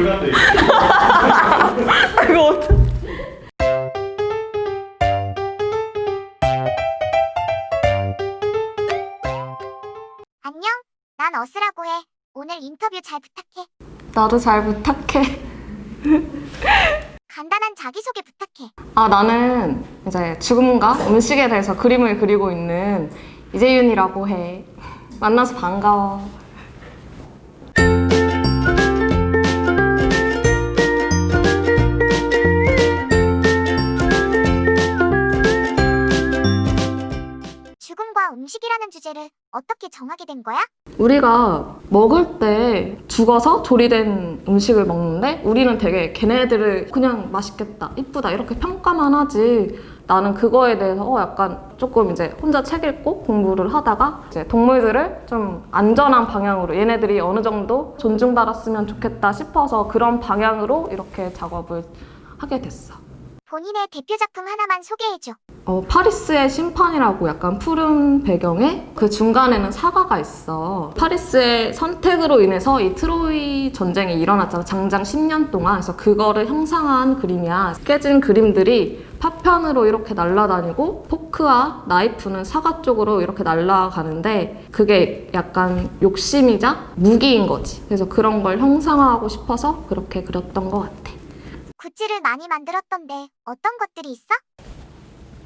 불가돼. 이거 어떡 안녕, 난 어스라고 해. 오늘 인터뷰 잘 부탁해. 나도 잘 부탁해. 간단한 자기소개 부탁해. 아, 나는 이제 죽음과 음식에 대해서 그림을 그리고 있는 이재윤이라고 해. 만나서 반가워. 정하게 된 거야? 우리가 먹을 때 죽어서 조리된 음식을 먹는데 우리는 되게 걔네들을 그냥 맛있겠다, 이쁘다 이렇게 평가만 하지 나는 그거에 대해서 어, 약간 조금 이제 혼자 책 읽고 공부를 하다가 이제 동물들을 좀 안전한 방향으로 얘네들이 어느 정도 존중받았으면 좋겠다 싶어서 그런 방향으로 이렇게 작업을 하게 됐어. 본인의 대표 작품 하나만 소개해줘. 어, 파리스의 심판이라고 약간 푸른 배경에 그 중간에는 사과가 있어. 파리스의 선택으로 인해서 이 트로이 전쟁이 일어났잖아. 장장 10년 동안. 그래서 그거를 형상화한 그림이야. 깨진 그림들이 파편으로 이렇게 날아다니고 포크와 나이프는 사과 쪽으로 이렇게 날아가는데 그게 약간 욕심이자 무기인 거지. 그래서 그런 걸 형상화하고 싶어서 그렇게 그렸던 것 같아. 굿즈를 많이 만들었던데 어떤 것들이 있어?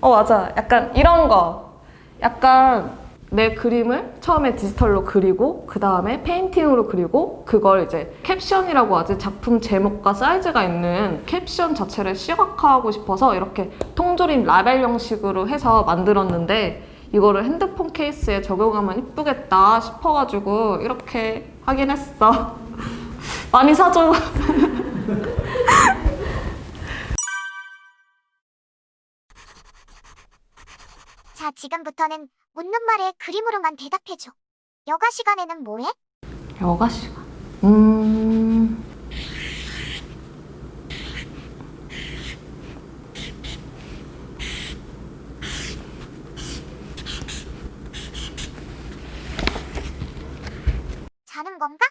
어, 맞아. 약간 이런 거. 약간 내 그림을 처음에 디지털로 그리고, 그 다음에 페인팅으로 그리고, 그걸 이제 캡션이라고 하지, 작품 제목과 사이즈가 있는 캡션 자체를 시각화하고 싶어서 이렇게 통조림 라벨 형식으로 해서 만들었는데, 이거를 핸드폰 케이스에 적용하면 이쁘겠다 싶어가지고, 이렇게 하긴 했어. 많이 사줘. 자, 지금부터는 묻는 말에 그림으로만 대답해줘. 여가 시간에는 뭐해? 여가 시간. 음. 자는 건가?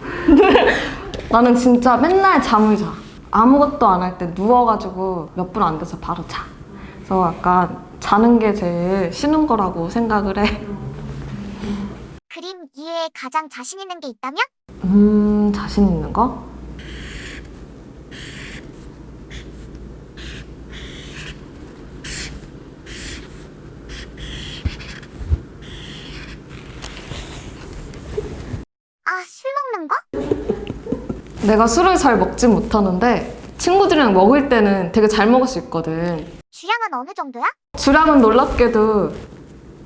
나는 진짜 맨날 잠을 자. 아무것도 안 할 때 누워가지고 몇 분 안 돼서 바로 자. 그래서 약간 자는 게 제일 쉬는 거라고 생각을 해. 그림 이외에 가장 자신 있는 게 있다면? 음, 자신 있는 거? 아, 술 먹는 거? 내가 술을 잘 먹진 못하는데 친구들이랑 먹을 때는 되게 잘 먹을 수 있거든. 주량은 어느 정도야? 주량은 놀랍게도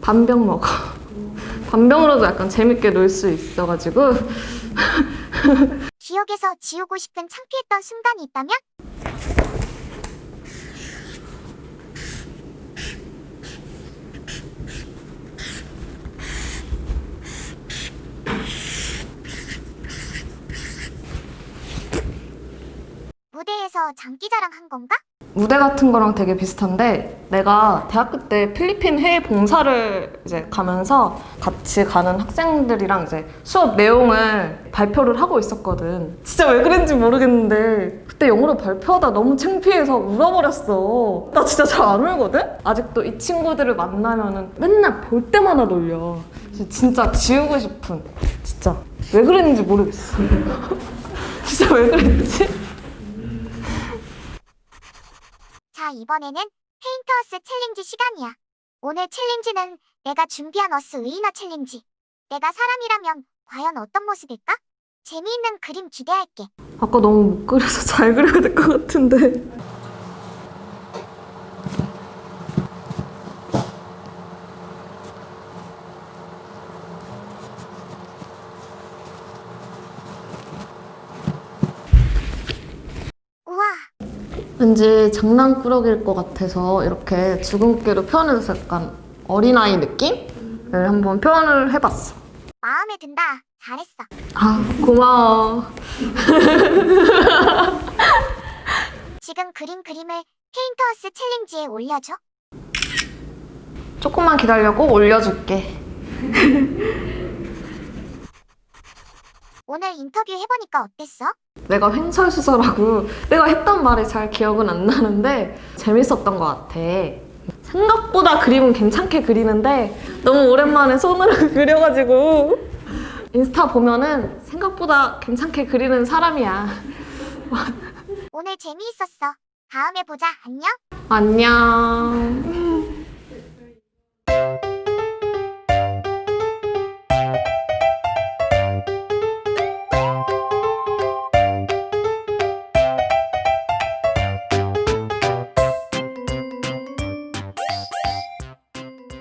반병 먹어. 반병으로도 약간 재밌게 놀 수 있어가지고 기억에서 지우고 싶은 창피했던 순간이 있다면? 무대에서 장기자랑 한 건가? 무대 같은 거랑 되게 비슷한데 내가 대학교 때 필리핀 해외 봉사를 이제 가면서 같이 가는 학생들이랑 이제 수업 내용을 발표를 하고 있었거든. 진짜 왜 그랬는지 모르겠는데 그때 영어로 발표하다 너무 창피해서 울어버렸어. 나 진짜 잘 안 울거든? 아직도 이 친구들을 만나면은 맨날 볼 때마다 놀려. 진짜 지우고 싶은. 진짜 왜 그랬는지 모르겠어. 진짜 왜 그랬지? 자, 이번에는 페인터어스 챌린지 시간이야. 오늘 챌린지는 내가 준비한 어스 의인화 챌린지. 내가 사람이라면 과연 어떤 모습일까? 재미있는 그림 기대할게. 아까 너무 못 그려서 잘 그려야 될 것 같은데. 우와, 왠지 장난꾸러기일 것 같아서 이렇게 주근깨로 표현해서 약간 어린아이 느낌을 한번 표현을 해봤어. 마음에 든다. 잘했어. 아, 고마워. 지금 그린 그림을 페인터어스 챌린지에 올려줘. 조금만 기다려고 올려줄게. 오늘 인터뷰 해보니까 어땠어? 내가 횡설수설하고 내가 했던 말이 잘 기억은 안 나는데 재밌었던 것 같아. 생각보다 그림은 괜찮게 그리는데 너무 오랜만에 손으로 그려가지고 인스타 보면은 생각보다 괜찮게 그리는 사람이야. 오늘 재미있었어. 다음에 보자. 안녕. 안녕.